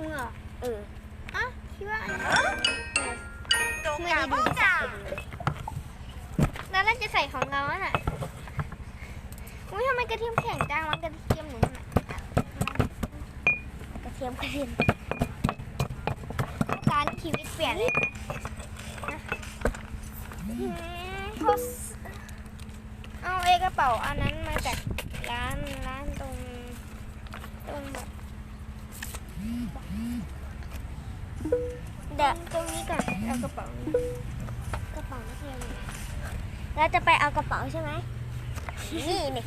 ถุงเหรอเอออะคิดว่าอันนี้โดนกาบ้าจ้าแล้วเราจะใส่ของเราอะน่ะอุ้ยทำไมกระเทียมแข็งจังวะกระเทียมหนูน่ะกระเทียมกระเทียมการชีวิตเปลี่ยนเลยนะอืมโพสเอาเอกระเป๋าอันนั้นมาจากร้านร้านตรงตรงแบบ เดี๋ยวตรงนี้ก่อนเอากระเป๋า กระเป๋านักเรียนอยู่ไหนเราจะไปเอากระเป๋าใช่ไหมนี่นี่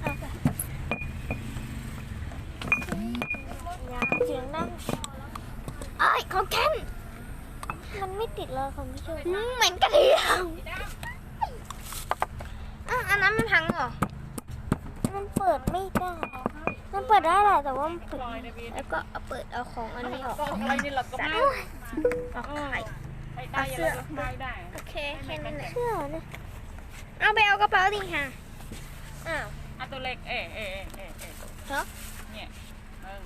เอาไปยาเสียงนั่งเอ้ยเขาแคนมันไม่ติดเลยคอมพิวเตอร์อืมเหม็นกระเทียมอะอันนั้นมันพังเหรอ มันเปิดไม่ได้ มันเปิดได้แหละแต่ว่ามันปิดแล้วก็เอาเปิดเอาของอันนี้ออกก็อะไรนี่เราก็ไม่ออกไข่ได้เสื้อได้ได้โอเคแค่นั้นแหละเชื่อเนี่ยเอาไปเอากระเป๋าดิค่ะอ้าวอะตัวเล็กเอ๊ะเอ๊ะเอ๊ะเอ๊ะเหรอเนี่ยเออ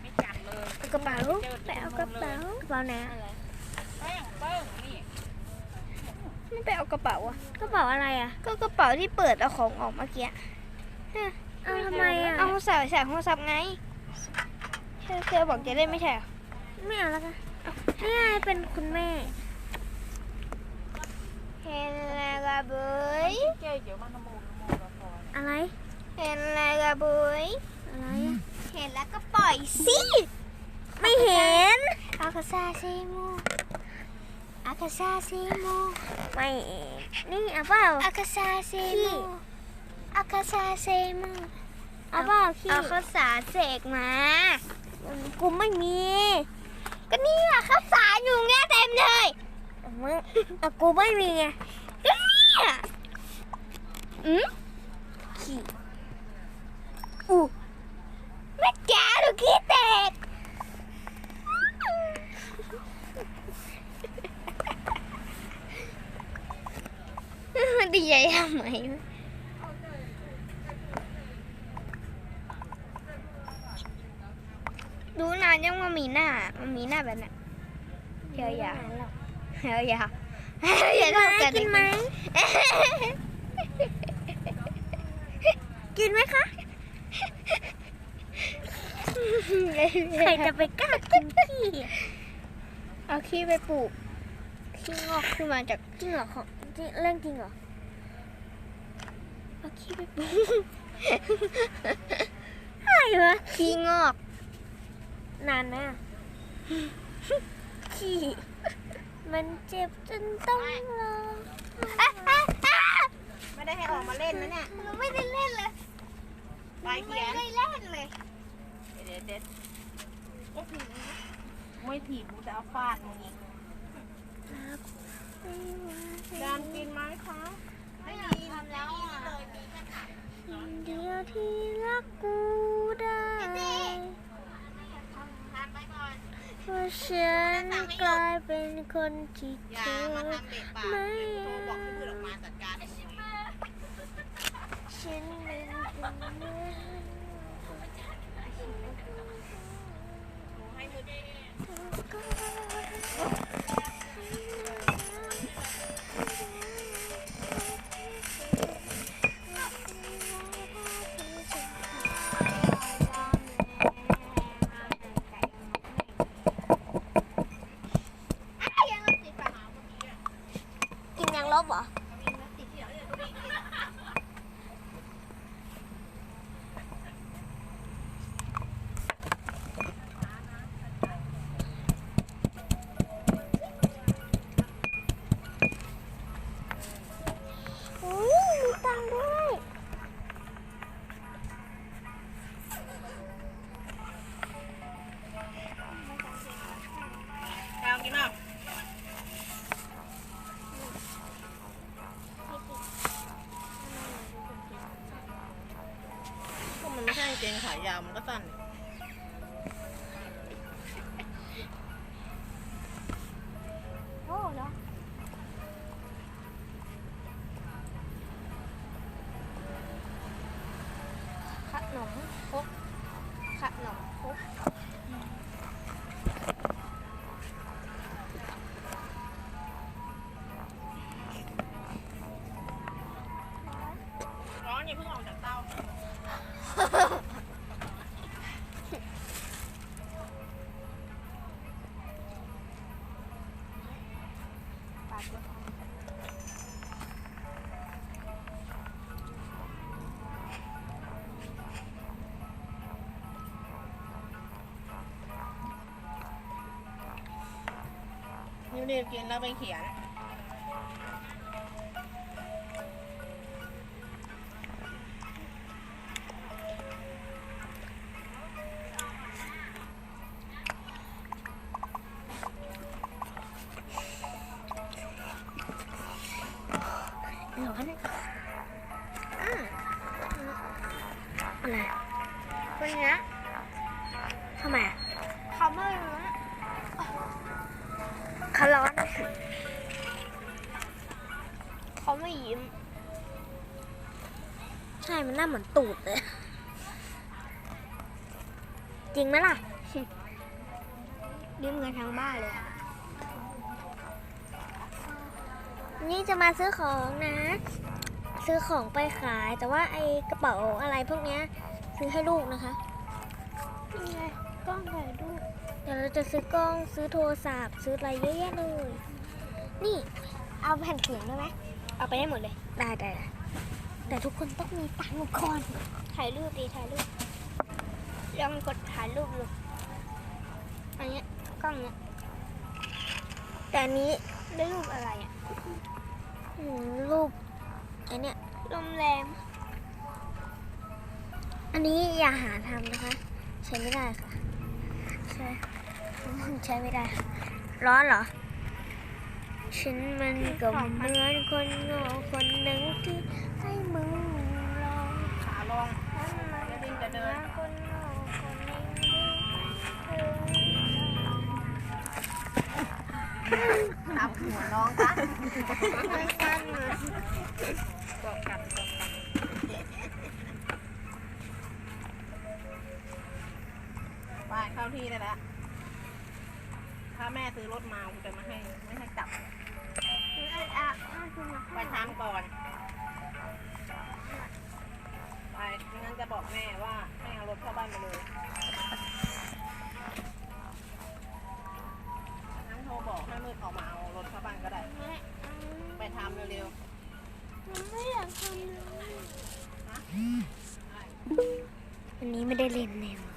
ไม่จัดเลยเอากระเป๋าไปเอากระเป๋ากระเป๋าไหนอะแป้งเปิ้งนี่ไม่ไปเอากระเป๋าอะกระเป๋าอะไรอะก็กระเป๋าที่เปิดเอาของออกเมื่อกี้เอาทำไมอะเอาใส่ใส่โทรศัพท์ไงเธอเธอบอกจะเล่นไม่ใช่เหรอไม่เอาแล้วกันนี่ไงเป็นคุณแม่เห็นแล้วกระเบยเจ๊เดี๋ยวมันนโมนโมละครอะไร เห็นแล้วกระเบยอะไรอะเห็นแล้วก็ปล่อยสิไม่เห็นอากาซาเซมูอากาซาเซมูไม่นี่เอาเปล่าอากาซาเซมูอากาซาเซมู เอาเปล่าขี้เอาข้าวสารเสกมากูไม่มี ก็นี่อะข้าวสารอยู่เงี้ยเต็มเลยมึงเอากูไม่มีไงก็เนี่ยอืมขี้อู้แม่แกดูขี้แตกมันดีใจทำไม วะดูนานยังว่ามีหน้า มันมีหน้าแบบนั้นเฮียอย่าเฮียอย่าเฮียอย่าทำกันกินไหมกินไหมคะใครจะไปกล้ากินขี้อะเอาขี้ไปปลูกขี้งอกขึ้นมาจากจริงเหรอของจริงเรื่องจริงเหรอเอาขี้ไปปลูกอะไรวะขี้งอก นานไหมอะขี้มันเจ็บจนต้องรอไม่ได้ให้ออกมาเล่นนะเนี่ยหนูไม่ได้เล่นเลยไปไม่เขียนได้เล่นเลยเด็ดเด็ดไม่ถีบกูจะเอาฟาดมึงอีกจานกินไหมคะไม่ดีทำแล้วอะเดียวที่รักกูได้ เพราะฉันกลายเป็นคนที่เธอย่าอมาทำเด็กปากไม่โทรบอกให้มือออกมาจัดการไอ้ชิมฉันเป็นคนเดียวให้มือางเกงขายาวมันก็สั้นาดด้วยนิวเดียวกินแล้วไปเขียน อนอืมอะไรเป็นเนี้ยทำไมอะเขาไม่รู้นะเขาร้อนเขาไม่ยิ้ม ใช่ มันหน้าเหมือนตูดเลย จริงไหมล่ะ ยิ้มกันทั้งบ้านเลย นี่จะมาซื้อของนะ ซื้อของไปขาย แต่ว่าไอ้กระเป๋าอะไรพวกเนี้ยซื้อให้ลูกนะคะนี่ไงกล้องถ่ายรูปเดี๋ยวเราจะซื้อกล้องซื้อโทรศัพท์ซื้ออะไรเยอะแยะเลย นี่เอาแผ่นเสียงได้ไหมเอาไปให้หมดเลย ได้ได้ได้แต่ทุกคนต้องมีตังค์ก่อนถ่ายรูปดีถ่ายรูปลองกดถ่ายรูปดูอันนี้กล้องเนี้ยแต่อันนี้ได้รูปอะไรอะ รูปไอเนี้ยลมแรงอันนี้อย่าหาทำนะคะ ใช้ไม่ได้ค่ะ ใช่ใช้ไม่ได้ค่ะร้อนเหรอ ฉันมันก็เหมือนคนโง่คนหนึ่งที่ให้มึงลองขาลงฉันมันจะดิ้นจะเดินคนโง่คนหนึ่ง ทับหัวน้องกันมันกันเหมือนกดกันกดกันไปเข้าที่ได้แล้ว ถ้าแม่ซื้อรถมากูจะมาให้ ไม่ให้จับมันอัดอัดน่ากินนะไปทำก่อน ไปงั้นจะบอกแม่ว่า ให้เอารถเข้าบ้านมาเลย วันนี้ไม่ได้เล่นแนว